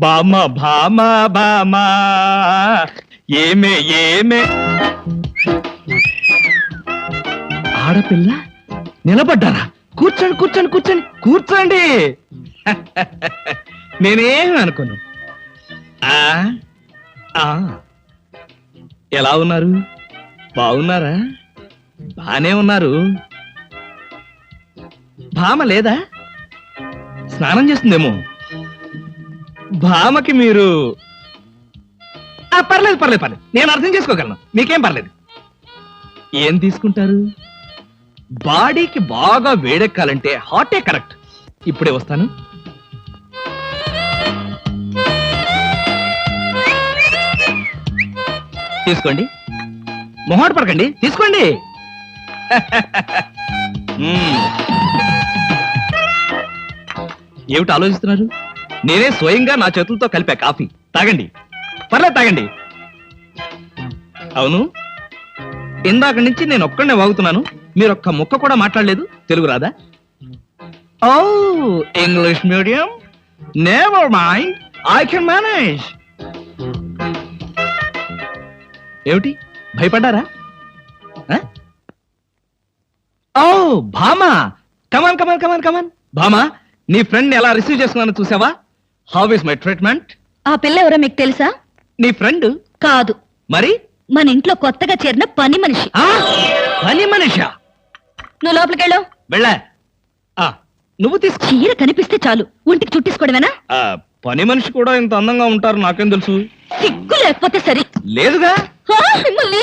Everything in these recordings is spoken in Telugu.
బామ భామ భామ ఏమే ఏమే? ఆడపిల్ల నిలబడ్డారా? కూర్చోండి కూర్చోండి కూర్చోండి కూర్చోండి. నేనేం అనుకోను. ఆ, ఆ. ఎలా ఉన్నారు? బాగున్నారా? బానే ఉన్నారు. భామ లేదా? స్నానం చేస్తుందేమో. భామకి మీరు ఆ, పర్లేదు పర్లేదు పర్లేదు. నేను అర్థం చేసుకోగలను. మీకేం పర్లేదు. ఏం తీసుకుంటారు? బాడీకి బాగా వేడెక్కాలంటే హాటే కరెక్ట్. ఇప్పుడే వస్తాను. తీసుకోండి. మొహాట పడకండి. తీసుకోండి. మ్మ్. ఏమిటి ఆలోచిస్తున్నారు? నేనే స్వయంగా నా చేతులతో కలిపా కాఫీ. తాగండి. పర్లేదు తాగండి. అవును? ఇందాక నుంచి నేను ఒక్కడనే వాగుతున్నాను. మీరు ఒక్క ముక్క కూడా మాట్లాడలేదు. తెలుగు రాదా? ఓ English medium. Never mind I can manage ఏమిటి? భయపడ్డారా? ఓ భామా. కమాన్ కమాన్ కమాన్ కమాన్ భామా నీ ఫ్రెండ్ ఎలా రిసీవ్ చేసుకున్నాను చూసావా? హౌ ఇస్ మై ట్రీట్మెంట్ ఆ పిల్ల ఎవరో మీకు తెలుసా? నీ ఫ్రెండ్ కాదు. మరి? మన ఇంట్లో కొత్తగా చేరిన పని మనిషి. ఆ? పని మనిషా? నువ్వు లోపలికెళ్ళు వెళ్ళా. ఆ, నువ్వు తీసుకో చీర కనిపిస్తే చాలు. ఒంటికి చుట్టేసుకోవడమేనా? ఆ, పని మనిషి కూడా ఇంత అందంగా ఉంటారు నాకేం తెలుసు? సిగ్గు లేకపోతే సరి. లేదుగా? ఆ, మిమ్మల్ని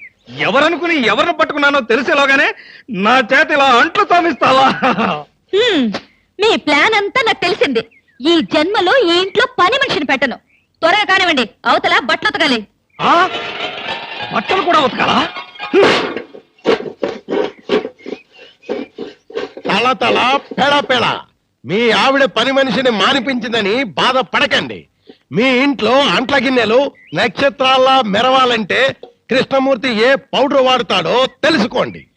ఎవరనుకుని ఎవరిని పట్టుకున్నానో తెలిసేలోగానే నా చేత ఇలా అంట్లు తోమిస్తావా హ్మ్, మీ ప్లాన్ అంతా నాకు తెలిసింది. ఈ జన్మలో ఈ ఇంట్లో పని మనిషిని పెట్టను. త్వరగా కానివ్వండి అవతల బట్టలు ఉతకాలి. ఆ? బట్టలు కూడా ఉతకాలా? తల తల పెడ పెడ మీ ఆవిడ పని మనిషిని మానిపించిందని బాధపడకండి. మీ ఇంట్లో అంట్ల గిన్నెలు నక్షత్రాల్లా మెరవాలంటే కృష్ణమూర్తి ఏ పౌడర్ వాడతాడో తెలుసుకోండి.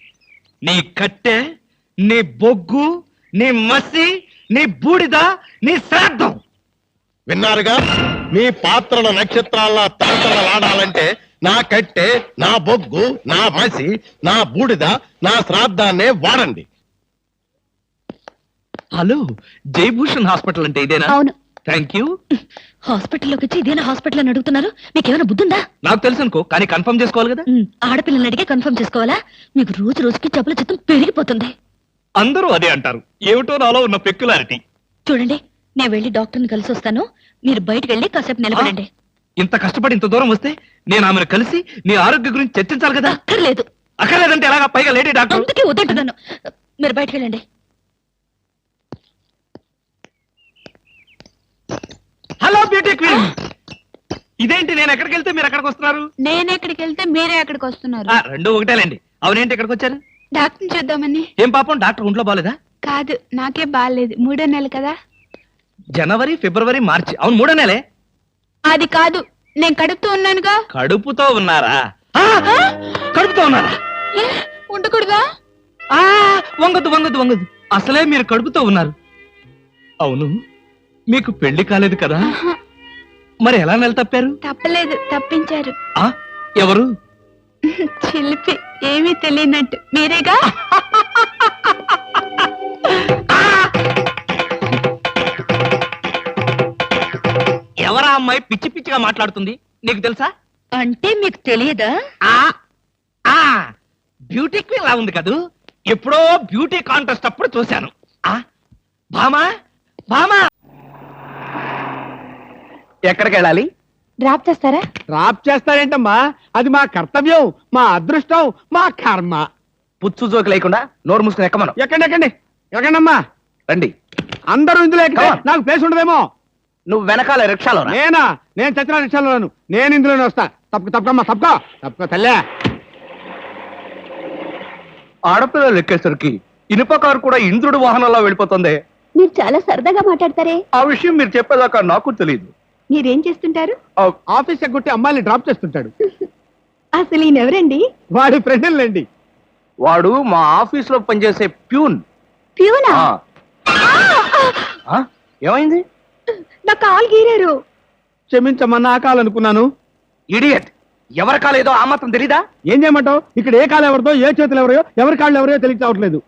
నీ కట్టె నీ బొగ్గు నీ మసి నీ బూడిద నీ శ్రాద్ధం. విన్నారుగా? మీ పాత్రల నక్షత్రాల్లా తలతలలాడాలంటే నా కట్టె నా బొగ్గు నా మసి నా బూడిద నా శ్రాద్ధాన్నే వాడండి. హలో జయభూషణ్ హాస్పిటల్ అంటే ఇదేనా? అవును. థ్యాంక్ యూ హాస్పిటల్లోకి వచ్చి ఇదేనా హాస్పిటల్ అని అడుగుతున్నారు? మీకేమైనా బుద్ధుందా? నాకు తెలుసు అనుకో కానీ కన్ఫర్మ్ చేసుకోవాలి కదా? ఉమ్, ఆడపిల్లల్ని అడిగే కన్ఫర్మ్ చేసుకోవాలా? మీకు రోజు రోజుకి జబ్బుల చిత్తం పెరిగిపోతుంది. అందరూ అదే అంటారు. ఏమిటో నాలో ఉన్న పెక్యులారిటీ. చూడండి నేను వెళ్ళి డాక్టర్ని కలిసి వస్తాను. మీరు బయటకు వెళ్ళి కాసేపు నిలబడండి. ఇంత కష్టపడి ఇంత దూరం వస్తే నేను ఆమెను కలిసి నీ ఆరోగ్య గురించి చర్చించాలి కదా? అక్కర్లేదు. అక్కర్లేదంటే ఎలాగా? పైగా లేడీ డాక్టర్. అందుకే వద్దంటున్నాను. మీరు బయటకు వెళ్ళండి. Hello beauty queen. ఇదేంటి నేను ఎక్కడికి వెళ్తే మీరు ఎక్కడికి వస్తున్నారు? నేను ఎక్కడికి వెళ్తే మీరే ఎక్కడికి వస్తున్నారు? ఆ, రెండు ఒకటేలేండి. అవునేంటి ఎక్కడికి వచ్చారు? డాక్టర్ చూద్దామని. ఏం పాపం డాక్టర్ ఒంట్లో బాలేదా? కాదు నాకే బాగాలేదు మూడో నెల కదా. జనవరి ఫిబ్రవరి మార్చి. అవును మూడో నెలే. అది కాదు నేను కడుపుతూ ఉన్నానుగా. కడుపుతో ఉన్నారా? ఆ, కడుపుతో ఉన్నారా? ఏ, ఉండకూడదా? ఆ వంగదు వంగదు వంగదు. అసలే మీరు కడుపుతో ఉన్నారు. అవును. మీకు పెళ్ళి కాలేదు కదా? మరి ఎలా నెల తప్పారు? తప్పలేదు తప్పించారు. ఆ ఎవరు? చిలిపి ఏమీ తెలియనట్టు. మీరేగా? ఎవరా అమ్మాయి పిచ్చి పిచ్చిగా మాట్లాడుతుంది? నీకు తెలుసా? అంటే మీకు తెలియదా? ఆ ఆ బ్యూటీ క్వీన్ లా ఉంది కదూ? ఎప్పుడో బ్యూటీ కాంటెస్ట్ అప్పుడు చూశాను. ఆ భామా భామా! ఎక్కడికి వెళ్ళాలి డ్రాప్ చేస్తారా? డ్రాప్ చేస్తారేంటమ్మా? అది మా కర్తవ్యం మా అదృష్టం మా కర్మ. పుచ్చు జోకి లేకుండా నోరు మూసుకుని ఎక్కమను? ఎక్కండి ఎక్కండి. ఎక్కండమ్మా. రండి. అందరూ ఇందులో Come on. నాకు ప్లేస్ ఉండదేమో. నువ్వు వెనకాల రిక్షాలో రా. నేనా? నేను చచ్చిన రిక్షాలోను నేను ఇందులోనే వస్తా. తప్పక తప్పకమ్మా తప్పక. తప్పక తల్లే. ఆడపిల్లలు ఎక్కేసరికి ఇనుప కారు కూడా ఇంద్రుడు వాహనంలో వెళ్ళిపోతుంది. మీరు చాలా సరదాగా మాట్లాడతారే. ఆ విషయం మీరు చెప్పేదాకా నాకు తెలియదు. మీరేం చేస్తుంటారు? ఆఫీస్ ఎగ్గొట్టి అమ్మాయిని డ్రాప్ చేస్తుంటాడు. అసలు ఈయనెవరండి వాడి ఫ్రెండ్లండి. వాడు మా ఆఫీస్లో పనిచేసే ప్యూన్. ప్యూనా? ఆ. ఆ? ఏమైంది? నా కాలు గీరారు. క్షమించమ్మా నా కాలనుకున్నాను ఇడియట్. ఎవరి కాలేదో ఆ మాత్రం తెలీదా? ఏం చేయమంటావు? ఇక్కడ ఏ కాలు ఎవరిదో ఏ చేతులు ఎవరో ఎవరి కాళ్ళు ఎవరో తెలియ చావట్లేదు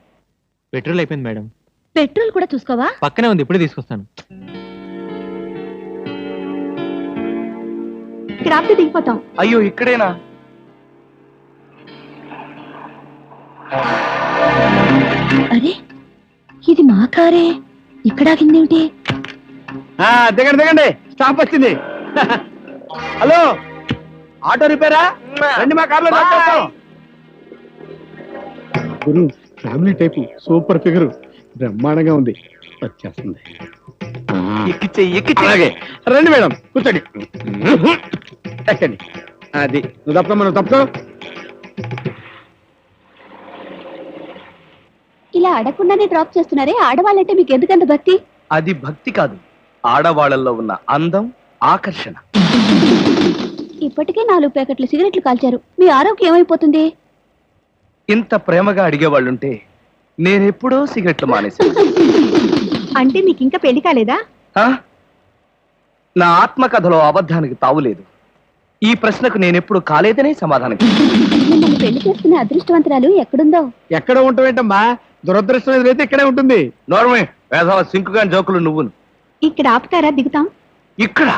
పెట్రోల్ అయిపోయింది మేడం. పెట్రోల్ కూడా చూసుకోవా? పక్కనే ఉంది ఇప్పుడే తీసుకొస్తాను. ఇక్కడ ఆపితే దిగిపోతాం. అయ్యో ఇక్కడేనా? అరే ఇది మా కారే. ఇక్కడ ఆగిందేమిటి ఆ, దిగండి దిగండి. స్టాప్ వచ్చింది. Hello auto రిపేరా? రండి మా కార్లో డ్రాప్ చేస్తాం. గురు ఫ్యామిలీ టైపు సూపర్ ఫిగర్. బ్రహ్మాండంగా ఉంది. వచ్చేస్తుంది. ఎక్కిచ్చే ఎక్కిచ్చే అలాగే. రండి మేడం కూర్చోండి. ఎక్కండి అది నువ్వు తప్ప మనం తప్పుకో. ఇలా అడగకుండానే డ్రాప్ చేస్తున్నారే ఆడవాళ్ళంటే మీకు ఎందుకంత భక్తి? అది భక్తి కాదు. ఆడవాళ్ళల్లో ఉన్న అందం ఆకర్షణ. ఇప్పటికే నాలుగు ప్యాకెట్లు సిగరెట్లు కాల్చారు. మీ ఆరోగ్యం ఏమైపోతుంది? ఇంత ప్రేమగా అడిగేవాళ్ళుంటే నేనెప్పుడో సిగరెట్లు మానేశాను. అంటే మీకు ఇంకా పెళ్ళి కాలేదా? ఆ? నా ఆత్మకథలో అబద్ధానికి తావులేదు ఈ ప్రశ్నకు నేనెప్పుడు కాలేదనే సమాధానం. మిమ్మల్ని పెళ్ళి చేసుకునే అదృష్టవంతరాలు ఎక్కడుందో? ఎక్కడ ఉంటావేంటమ్మా దురదృష్టం ఎదురైతే ఇక్కడే ఉంటుంది. నోర్మే వేసవ సింకుగా జోకులు నువ్వును. ఇక్కడ ఆపుతారా దిగుతాం? ఇక్కడ?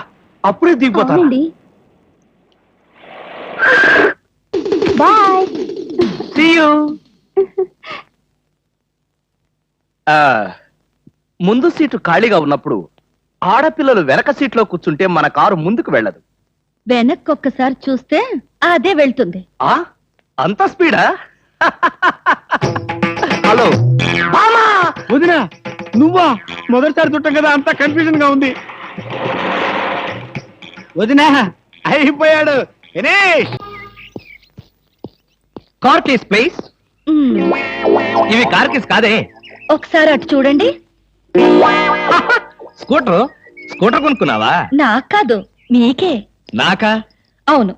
అప్పుడే దిగిపోతాను? అవునండి. బాయ్. See you. ఆ, ముందు సీటు ఖాళీగా ఉన్నప్పుడు ఆడపిల్లలు వెనక సీట్లో కూర్చుంటే మన కారు ముందుకు వెళ్ళదు. వెనక్కి ఒక్కసారి చూస్తే అదే వెళ్తుంది. ఆ? అంత స్పీడా? హలో. మామా వదినా నువ్వా? మొదటిసారి చుట్టం కదా అంతా కన్ఫ్యూజన్గా ఉంది. వదినా అయిపోయాడు. Dinesh car keys please. ఇవి కార్ కేస్ కాదే. ఒకసారి అటు చూడండి. స్కూటర్? స్కూటర్ కొనుక్కున్నావా? నాకు కాదు మీకే. నాకా? అవును.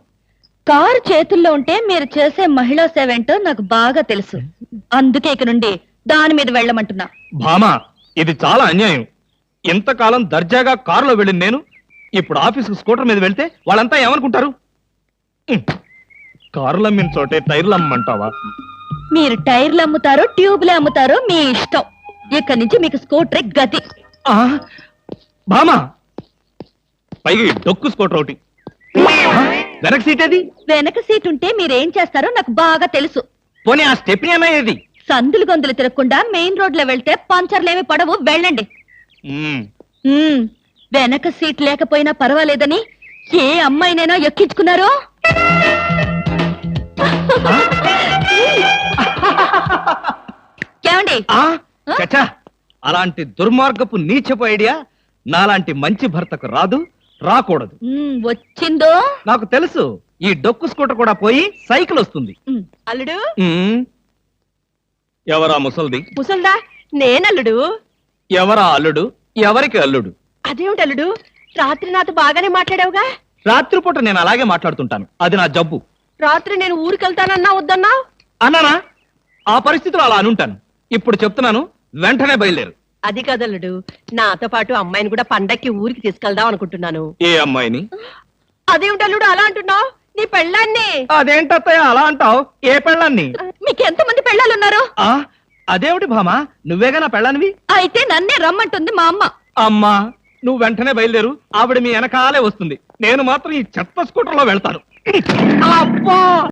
కారు చేతుల్లో ఉంటే మీరు చేసే మహిళా సేవ ఏంటో నాకు బాగా తెలుసు. అందుకే ఇక నుండి దాని మీద వెళ్ళమంటున్నా. భామా ఇది చాలా అన్యాయం. ఇంతకాలం దర్జాగా కారులో వెళ్ళిన నేను ఇప్పుడు ఆఫీస్కి స్కూటర్ మీద వెళ్తే వాళ్ళంతా ఏమనుకుంటారు? ఉమ్. కారులు అమ్మిన చోటే టైర్లు అమ్మంటావా మీరు టైర్లు అమ్ముతారో ట్యూబ్లు అమ్ముతారో మీ ఇష్టం. ఇక్కడి నుంచి మీకు స్కూటర్ గతి. ఆ, భామా పైగా ఈ డొక్కు స్కూటర్ ఒకటి. ఆ, వెనక సీట్ ఏది? వెనక సీట్ ఉంటే మీరేం చేస్తారో నాకు బాగా తెలుసు. పోనీ ఆ స్టెప్ని ఏమయ్యేది సందులు గొంతులు తిరగకుండా మెయిన్ రోడ్లో వెళ్తే పంచర్లేమి పడవు వెళ్ళండి. ఉమ్. వెనక సీట్ లేకపోయినా పర్వాలేదని ఏ అమ్మాయినైనా ఎక్కించుకున్నారో? ఏమండి? ఆ, చచ్చా అలాంటి దుర్మార్గపు నీచపు ఐడియా నాలాంటి మంచి భర్తకు రాదు రాకూడదు. వచ్చిందో? నాకు తెలుసు ఈ డొక్కు స్కూటర్ కూడా పోయి సైకిల్ వస్తుంది. అల్లుడు? ఎవరా ముసల్ది? ముసల్దా? నేనల్లుడు. ఎవరా అల్లుడు? ఎవరికి అల్లుడు? అదేమిటి అల్లుడు? రాత్రి నాతో బాగానే మాట్లాడావుగా? రాత్రిపూట నేను అలాగే మాట్లాడుతుంటాను. అది నా జబ్బు. రాత్రి నేను ఊరికెళ్తానన్నా వద్దన్నా అన్నానా? ఆ పరిస్థితిలో అలా అనుంటాను. ఇప్పుడు చెప్తున్నాను వెంటనే బయలుదేరు. అది కదల్లుడు నాతో పాటు అమ్మాయిని కూడా పండక్కి ఊరికి తీసుకెళ్దాం అనుకుంటున్నాను. ఏ అమ్మాయిని? అదేమిటల్లుడు అలా అంటున్నావు? నీ పెళ్ళాన్ని? అదేంటత్తయ్య అలా అంటావు? ఏ పెళ్ళాన్ని? మీకు ఎంతమంది పెళ్ళాలున్నారు ఆ అదేమిటి భామా? నువ్వేగా నా పెళ్ళానివి? అయితే నన్నే రమ్మంటుంది మా అమ్మ. అమ్మా నువ్వు వెంటనే బయలుదేరు. ఆవిడ మీ వెనకాలే వస్తుంది. నేను మాత్రం ఈ చెత్త స్కూటర్లో వెళ్తాను. అబ్బా!